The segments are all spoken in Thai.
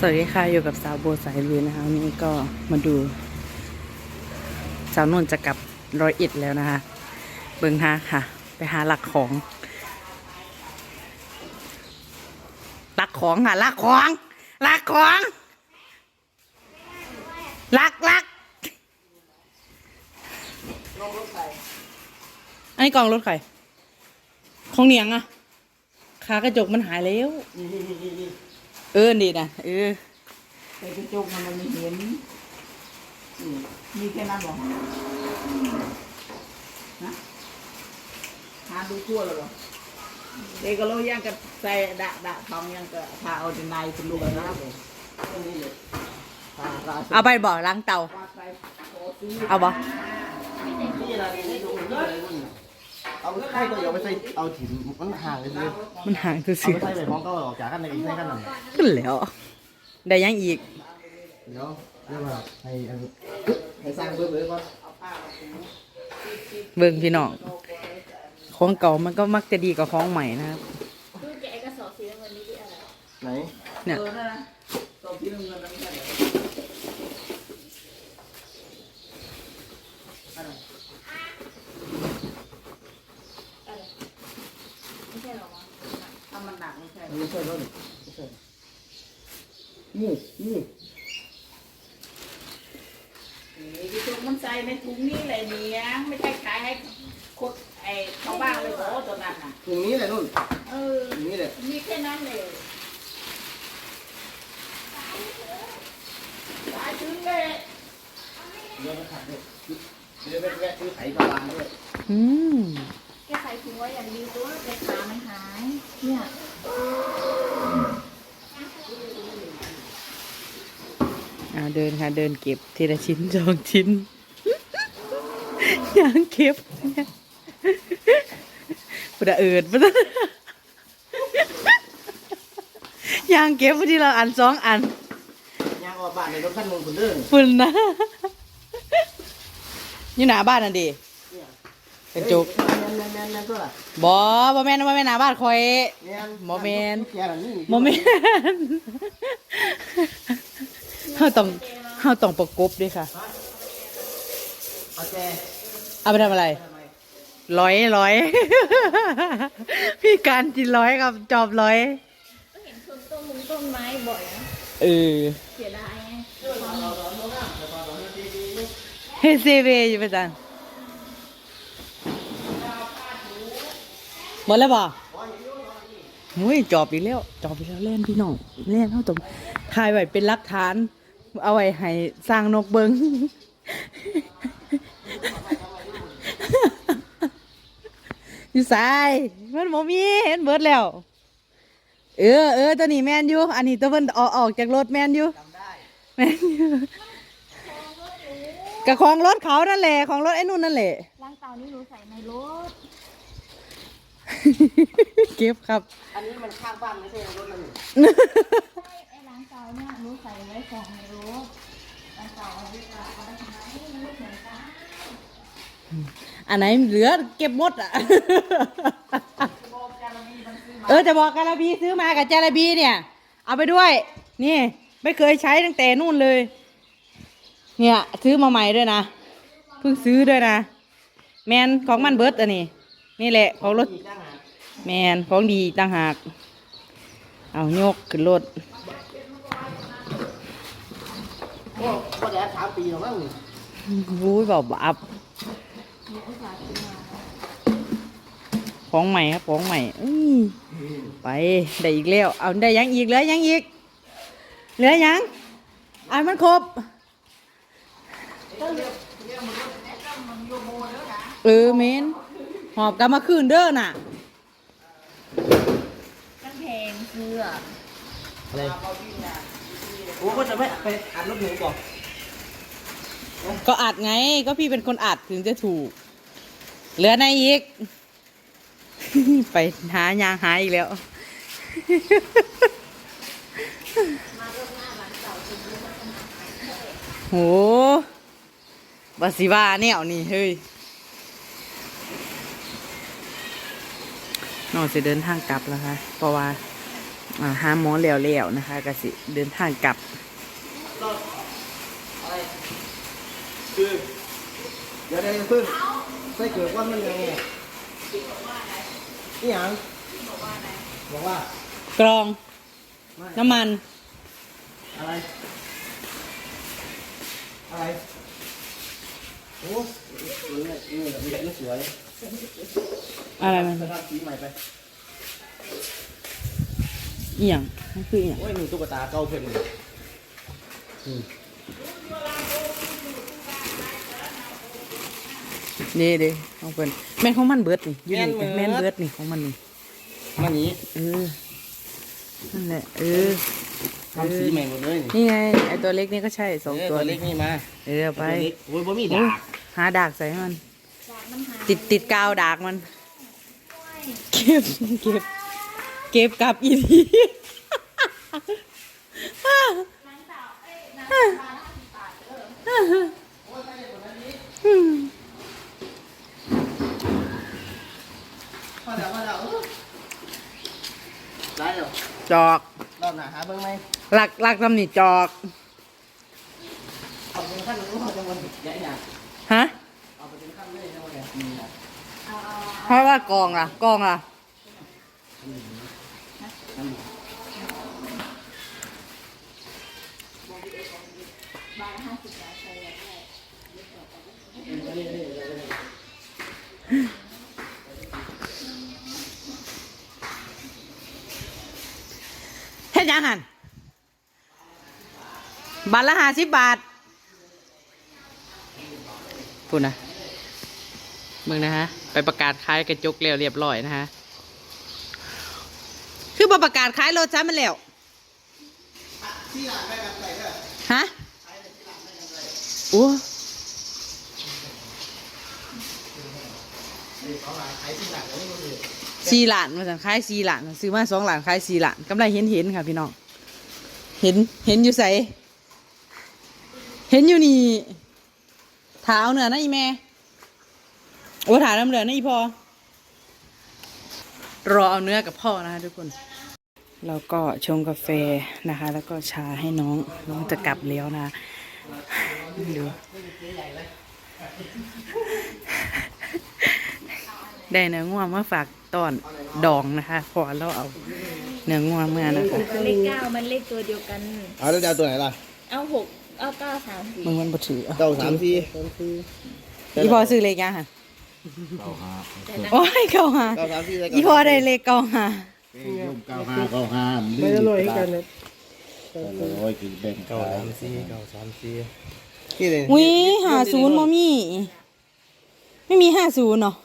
สวัสดีค่ะอยู่กับสาวโบสายลุยนะคะวันนี้ก็มาดู สาวนนท์จะกลับร้อยเอ็ดแล้วนะคะ เบิงฮาค่ะ ไปหาหลักของหลักของค่ะหลักของหลักของหลักหลักอันนี้กองรถใครของเหนียงอะขากระจกมันหายแล้ว เออดีนะเออใส่กระจกมันมันไม่เห็นนี่มีแค่นั้นหรอนะหาดูทั่วเลยเหรอเด็กก็รู้ยังกับใส่ดะดะทองยังก็พาเอาในในคุณลูกกันนะผมนี่เลยพาเราเอาไปบ่อล้างเตาพาไปโอ้ซื้อเอาบ่ เอาใครก็อย่าไปใส่เอาถิ่นมันห่างเลยสิมันห่างตัวเอาเสือไปใส่ไปพร้อมก็ออกจากกันในอีกใส่กันนั่นขึ้นแล้ว ได้ยังอีก เดี๋ยวเดี๋ยวมาให้อันให้สร้างเบิ่มเลยก่อนเบิ่งพี่น้อง ของเก่ามันก็มักจะดีกว่าของใหม่นะครับดูแกะกระสอบสีน้ำเงินนี่ที่อะไรไหน เนี่ย เออนั่นนะตัวพี่น้ำเงินนั่นไม่ใช่เหรออะไร อะไรไม่ใช่หรอวะ ถ้ามันหนักไม่ใช่ไม่ใช่แล้วนี่ไม่ใช่งูงูนี่กระจกมันใส่ในถุงนี่เลยเนี่ยไม่ใช่ขายให้คนไอ้ชาวบ้านเลยโอ้ตัวนั้นน่ะตรงนี้แหละนู่นเออตรงนี้แหละมีแค่นั้นเลยสายถึงเลยเดี๋ยวไปขัดเนี่ยเดี๋ยวไปแวะซื้อไข่กระวาด้วยอืม ใส่ถุงไว้อย่างดีตัวแกขามันหาย เนี่ยอ่าเดินค่ะเดินเก็บทีละชิ้นสองชิ้นยังเก็บเนี่ยปุดเอิดปุดยังเก็บพอดีเราอันสองอันย่างออกบ้านในรถขั้นมึงคนเดินฝุ่นนะ อยู่หน้าบ้านน่ะดิกระจกแม่ นแม่นแม่นแม่นตัวละบอบอแม่นบ่แม่นหน้าบ้านคอยแม่นบ่แม่นแกน่ะนี่โมเมนเฮาต้องเฮาต้องประกบด้วยค่ะ เอาแจเอาไปทำอะไร ร้อยร้อย พี่การจินร้อยกับจอบร้อย ก็เห็นคนต้นมุงต้นไม้บ่อยนะเออ เสียดายไง เฮเซเวอยู่ประจัน หมดแล้วบ่มุ้ยจอบอีกแล้วจอบอีกแล้วเล่นพี่น้องเล่นเท่าตรงถ่ายไว้เป็นหลักฐาน เอาไว้ให้สร้างนกเบิงอยู่สายมันบ่มีเห็นเบิดแล้ว เออเออตัวนี้แมนอยู่อันนี้ตัวเพิ่นออกออกจากรถแมนอยู่แมนอยู่กับของรถเขานั่นแหละของรถไอ้นุ่นนั่นแหละล้างเตานี่หนูใส่ในรถ เก็บครับ อันนี้มันข้างบ้านไม่ใช่รถมันนี่ใช่ไอ้ล้างเตาเนี่ยหนูใส่ไว้ของในรถล้างเตาเอาไว้ก่อนเอาไปทำไมมันไม่เหมือนกันอันไหนเหลือเก็บหมดอะ เออจะบอกกาลาบีซื้อมากับจาลาบีเนี่ย เอาไปด้วย นี่ ไม่เคยใช้ตั้งแต่นู่นเลย เนี่ยซื้อมาใหม่ด้วยนะเพิ่งซื้อด้วยนะ แมนของมันเบิร์ดอันนี้ นี่แหละของรถอีกต่างหาก แมนของดีอีกต่างหาก เอายกขึ้นรถโอ้ก็แดดสามปีแล้วมั้งนี่วุ้ยเบาบับของใหม่ครับของใหม่อื้อไปได้อีกแล้ว เอาได้ยังอีกเหลือยังอีก เหลือยังเอันมันครบ เออเมนหอบกลับมาคืนเด้อน่ะกันแพ งเสื้ออะไรโอ้ก็จะไม่ไปอัดรถหนูก่อนก็อัดไงก็พี่เป็นคนอัดถึงจะถูก เหลือในอีก ไปหายางหายอีกแล้วโหบาสิว่าแนวนี่เฮ้ย น้องจะเดินทางกลับแล้วค่ะ เพราะว่าอ่าหาหมอแล้วๆนะคะก็สิเดินทางกลับคือเดี๋ยวได้เพิ่งใส่เกิดว่ามันยังไงนี่ยังบอกว่ากรอง น้ำมัน อะไร อะไรโอ้ นี่นี่นี่นี่สวยอะไรมันสภาพสีใหม่ไปอีหยังมันคืออีหยังโอ้ยมีตุ๊กตาเก่าเพิ่นเลยอืมนี่เด้ของเพิ่นแม่นของมันเบิดนี่อยู่นี่แม่นเบิดนี่ของมันนี่มานี้เออนั่นแหละเออทำสีใหม่หมดเลยนี่นี่ไงไอตัวเล็กนี่ก็ใช่สองเออตัวตัวเล็กนี่มาเออเอาไปตัวเล็กโอ้ยบ่มีโอ้ดายก หาดากใส่ให้มัน จากมันหายติดติดกาวดากมัน เก็บเก็บ เก็บกลับอีทีพอแล้วพอแล้วได้แล้วจอกรอบหน้าหาเบิ่งไหมหลักหลักตำหนิจอก เอาเป็นขั้นรู้เขาจะวันใหญ่หนา ฮะ เอาไปเป็นขั้นเลยนะวันนี้นะ เพราะว่ากองอะ กองอะเฮ็ดยังหันบาทละห้าสิบบาทพูดนะ มึงนะฮะ ไปประกาศขายกระจกแล้วเรียบร้อยนะฮะ คือประกาศขายรถจ้ามันแล้วฮะโอ้สี่หลานมาสั่งขายสี่หลานซื้อมาสองหลานขายสี่หลานกำไรเห็นเห็นค่ะพี่น้อง เห็นเห็นอยู่ใสเห็นอยู่นี่ถาเอาเนื้อนะอีแม่ โอ้ถาน้ำเหลือนะอีพอ รอเอาเนื้อกับพ่อนะคะทุกคน แล้วก็ชงกาแฟนะคะ แล้วก็ชาให้น้อง น้องจะกลับแล้วนะดูได้เนื้อง่วงมาฝากตอนดองนะคะพอเราเอาเนื้อง่วงมานะคะเลขเก้ามันเลขตัวเดียวกัน เอาแล้วจะเอาตัวไหนล่ะ เอาหกเอาเก้าสามสี่มึงมันบ่ถือเอาเก้าสามสี่อีพอซื้อเลขยังค่ะ แต่นะโอ้ยเก้าหาเก้าสามสี่อีพอได้เลขเก้าหาเก้าห้าเก้าห้าไม่อร่อยกันนะโอ้ยกินแบ่งเก้าสามสี่เก้าสามสี่นี่เลยวิหาศูนย์มมีไม่มีห้าศูนย์เนาะ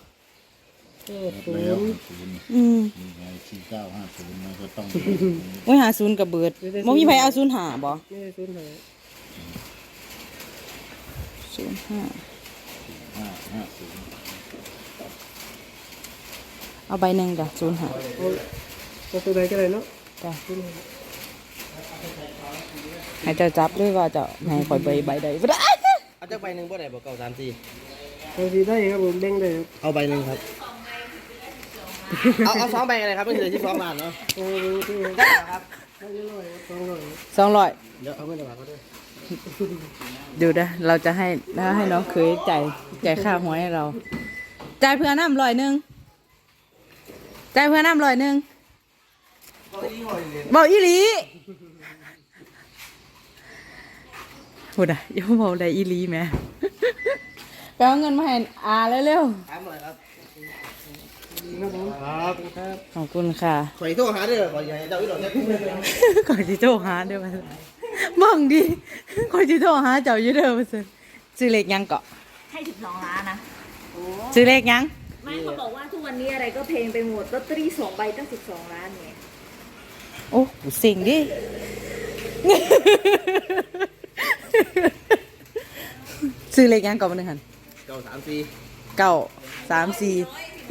แล้วศูนย์อืมมีไงสี่เก้าห้าศูนย์มันก็ต้องโอ้ยหาศูนย์กับเบิดบ่มีใครเอาศูนย์หาบ่ศูนย์ห้าห้าห้าศูนย์ เอาใบหนึ่งจ้ะศูนย์หาก็ตัวใดก็ได้เนาะจ้ะให้เจ้าจับด้วยว่าเจะให้คอยใบใบใดบ่ได้เอาจากใบหนึ่งบ่ได้บ่เก้าสามสี่บางทีได้ครับผมเด้งได้ครับเอาใบหนึ่งครับ เอาเอาสองใบอะไรครับไม่เหลือที่สองบาทเนาะโอ้ยที่ได้ครับสองร้อยเดี๋ยวเอาไม่ได้บาทก็ได้ดูนะเราจะให้แล้วให้น้องเคยจ่ายจ่ายค่าหวยให้เรา จ่ายเพื่อน้ำร้อยหนึ่ง จ่ายเพื่อน้ำร้อยหนึ่งบอกอีหลีพูดอะอย่าบอกได้อีหลีแหม่ ไปเอาเงินมาให้อาเร็วถามหน่อยครับๆขอบคุณค่ะ ขออีกโทรหาเด้อขออย่าให้เจ้าอีหลอดเนี่ยก่อนจิโทรหาเด้อมาบังดิก่อนจิโทรหาเจ้าอยู่เด้อมาซื้อซื้อเลขยังเกาะให้สิบสองล้านนะซื้อเลขยัง ไม่เขาบอกว่าทุกวันนี้อะไรก็เพลงไปหมดลอตเตอรี่สองใบตั้งสิบสองล้านเนี่ยโอ้กูเสิงดิ ซื้อเลขยังก่อนมาหนึ่งหันเก้าสามสี่เก้าสามสี่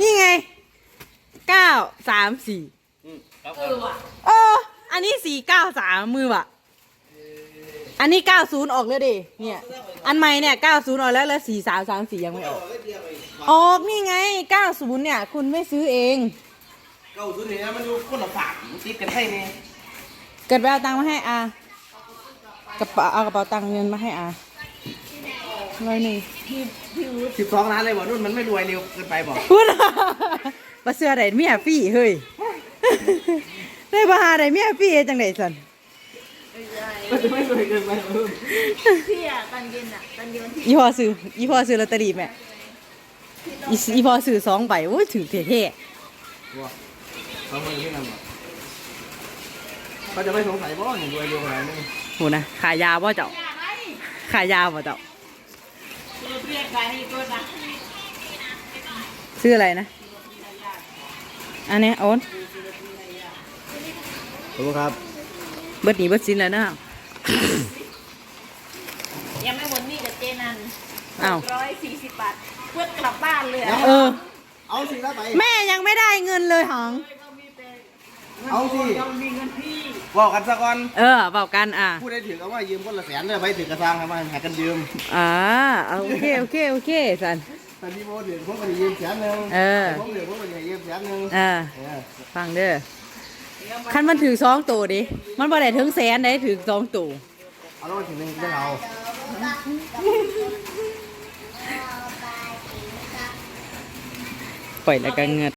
นี่ไงเก้าสามสี่อืมครับโอ้อันนี้สี่เก้าสามมือว่ะ อันนี้เก้าศูนย์ออกแล้วดิเนี่ย อันใหม่เนี่ยเก้าศูนย์ออกแล้วแล้วสี่สามสามสี่ยังไม่ออก ออกนี่ไงเก้าศูนย์เนี่ย คุณไม่ซื้อเอง เก้าศูนย์นี่นะมันอยู่คนละฝากมันติดกันให้เนี่ยเกิดไปเอาตังค์มาให้อากระเป๋าเอากระเป๋าตังค์เงินมาให้อาร้อยหนึ่งสิบสองล้านเลยบอกนุ่นมันไม่รวยเร็วเกินไปบอกพูดปลาเสือได้เมียฟี่เฮ้ย ได้ปลาหาได้เมียฟี่จังไดสันมันจะไม่รวยเกินไปบอกนุ่นพี่อะตอนเย็นอะตอนเย็นวันที่อีพอซื้ออีพอซื้อลอตเตอรี่แม่ อีอีพอซื้อสองใบโอ้ยถือเท่เขาไม่ได้ทำหรอกเขาจะไม่สงสัยเพราะว่าหนึ่งรวยเร็วขนาดนี้ๆโหนะขายยาบ่เจ้าขายยาบ่เจ้าเรียกการนี้ก็นะซื้ออะไรนะ อันเนี้ยโอนขอบคุณครับ เบิดหนีเบิดสินแล้วเนาะยังไม่หมดหนี่กับเจนันอ้าวร้อยสี่สิบบาท เพื่อกลับบ้านเลยอะเออ เอาสิแล้วไป แม่ยังไม่ได้เงินเลยหอง เอาสิต้องมีเงินพี่บอกกันซะก่อนเออเบากันอะ พูดได้ถึงเอาว่ายืมคนละแสนเลยไปถึงกระซังทำไมหากันยืมอ่าเอาโอเคโอเคโอเคสัน แต่พี่โมถึงผมก็ได้ยืมแสนหนึ่งเออผมถึงผมก็ได้ยืมแสนหนึ่งเออ เออฟังเด้อคันมันถือสองตัวดิ มันบ่ได้ถึงแสนได้ถือสองตัวเอาแล้วมาถึงหนึ่งไม่เอา ปล่อยแล้วก็เงิน